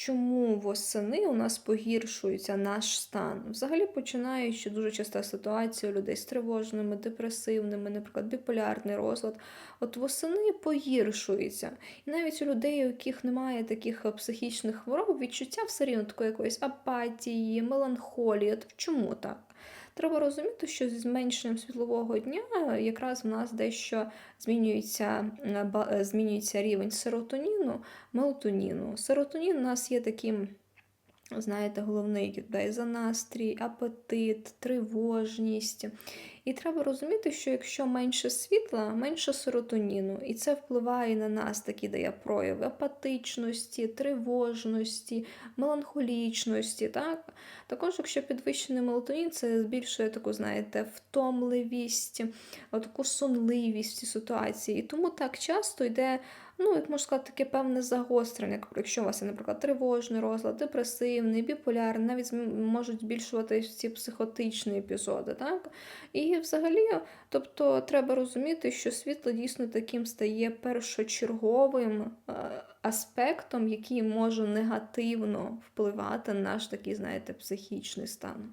чому восени у нас погіршується наш стан. Взагалі починаючи дуже часта ситуація у людей з тривожними, депресивними, наприклад, біполярний розлад. От восени погіршується. І навіть у людей, у яких немає таких е, психічних хвороб, відчуття все рівно такої якоїсь апатії, меланхолії. От чому так? Треба розуміти, що зі зменшенням світлового дня е, якраз в нас дещо змінюється, е, е, змінюється рівень серотоніну, мелатоніну. Серотонін у нас є таким, знаєте, головний відповідає за настрій, апетит, тривожність. І треба розуміти, що якщо менше світла, менше серотоніну, і це впливає на нас, такі дає прояви апатичності, тривожності, меланхолічності. Так? Також, якщо підвищений мелатонін, це збільшує таку, знаєте, втомливість, таку сонливість ситуації. І тому так часто йде, ну, як можна сказати, таке певне загострення. Як- Якщо у вас є, наприклад, тривожний розлад, депресивний, біполярний, навіть можуть збільшуватись ці психотичні епізоди. Так? І взагалі, тобто, треба розуміти, що світло дійсно таким стає першочерговим е, аспектом, який може негативно впливати на наш такий, знаєте, психічний стан.